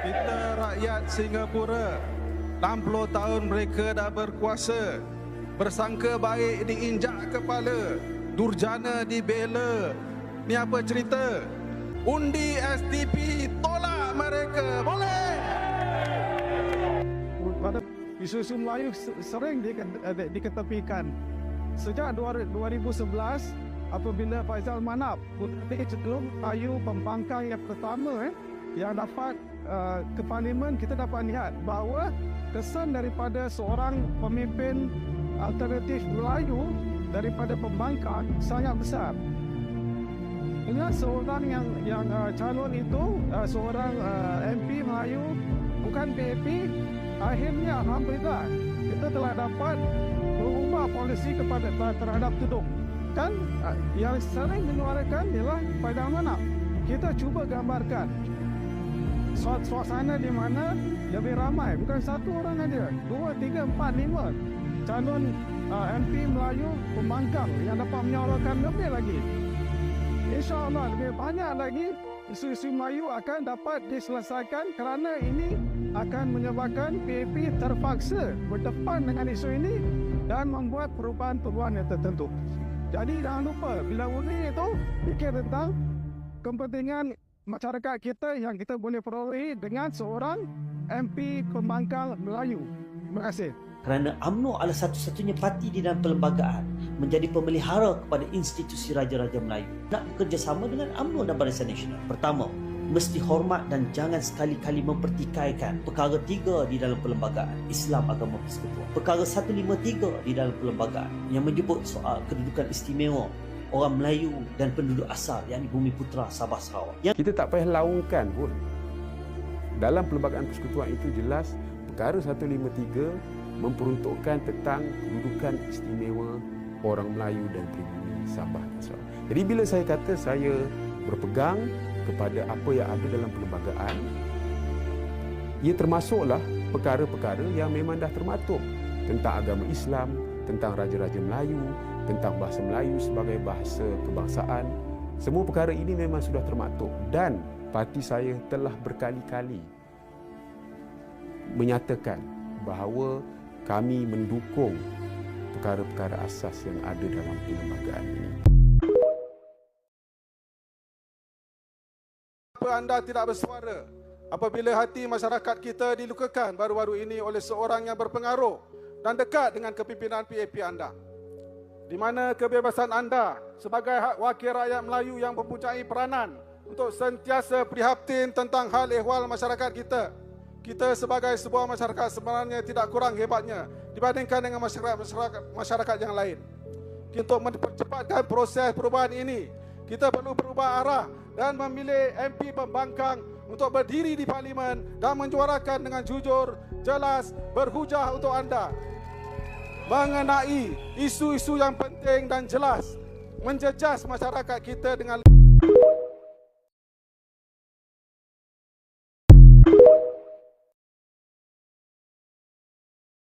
Kita rakyat Singapura 60 tahun mereka dah berkuasa Bersangka baik diinjak kepala Durjana dibela Ni apa cerita? Undi SDP tolak mereka Boleh? pada isu-isu Melayu se- sering eh, diketepikan. Sejak 2011 apabila Faizal Manap puteri cenderung Melayu pembangkang yang pertama eh, yang dapat uh, ke parlimen kita dapat lihat bahawa kesan daripada seorang pemimpin alternatif Melayu daripada pembangkang sangat besar. Ingat seorang yang yang uh, calon itu uh, seorang uh, MP Melayu bukan PAP akhirnya alhamdulillah kita telah dapat mengubah polisi kepada terhadap tudung kan uh, yang sering menyuarakan ialah pada mana kita cuba gambarkan suasana di mana lebih ramai. Bukan satu orang aja dua tiga empat lima calon uh, MP Melayu pembangkang yang dapat menyuarakan lebih lagi. InsyaAllah lebih banyak lagi isu-isu Melayu akan dapat diselesaikan kerana ini akan menyebabkan PAP terpaksa berdepan dengan isu ini dan membuat perubahan-perubahan yang tertentu. Jadi jangan lupa bila undi itu fikir tentang kepentingan masyarakat kita yang kita boleh perolehi dengan seorang MP pembangkang Melayu. Terima kasih. kerana UMNO adalah satu-satunya parti di dalam perlembagaan menjadi pemelihara kepada institusi Raja-Raja Melayu. Nak bekerjasama dengan UMNO dan Barisan Nasional. Pertama, mesti hormat dan jangan sekali-kali mempertikaikan perkara tiga di dalam perlembagaan Islam Agama Persekutuan. Perkara 153 di dalam perlembagaan yang menyebut soal kedudukan istimewa orang Melayu dan penduduk asal yakni Bumi Putra Sabah Sarawak. Yang Kita tak payah laungkan pun. Dalam perlembagaan persekutuan itu jelas perkara 153 memperuntukkan tentang kedudukan istimewa orang Melayu dan pribumi Sabah dan Sarawak. Jadi bila saya kata saya berpegang kepada apa yang ada dalam perlembagaan, ia termasuklah perkara-perkara yang memang dah termaktub tentang agama Islam, tentang Raja-Raja Melayu, tentang bahasa Melayu sebagai bahasa kebangsaan. Semua perkara ini memang sudah termaktub dan parti saya telah berkali-kali menyatakan bahawa kami mendukung perkara-perkara asas yang ada dalam perlembagaan ini. Apa anda tidak bersuara apabila hati masyarakat kita dilukakan baru-baru ini oleh seorang yang berpengaruh dan dekat dengan kepimpinan PAP anda? Di mana kebebasan anda sebagai wakil rakyat Melayu yang mempunyai peranan untuk sentiasa prihatin tentang hal ehwal masyarakat kita. Kita sebagai sebuah masyarakat sebenarnya tidak kurang hebatnya dibandingkan dengan masyarakat-masyarakat masyarakat yang lain. Untuk mempercepatkan proses perubahan ini, kita perlu berubah arah dan memilih MP pembangkang untuk berdiri di parlimen dan menyuarakan dengan jujur, jelas, berhujah untuk anda. Mengenai isu-isu yang penting dan jelas menjejas masyarakat kita dengan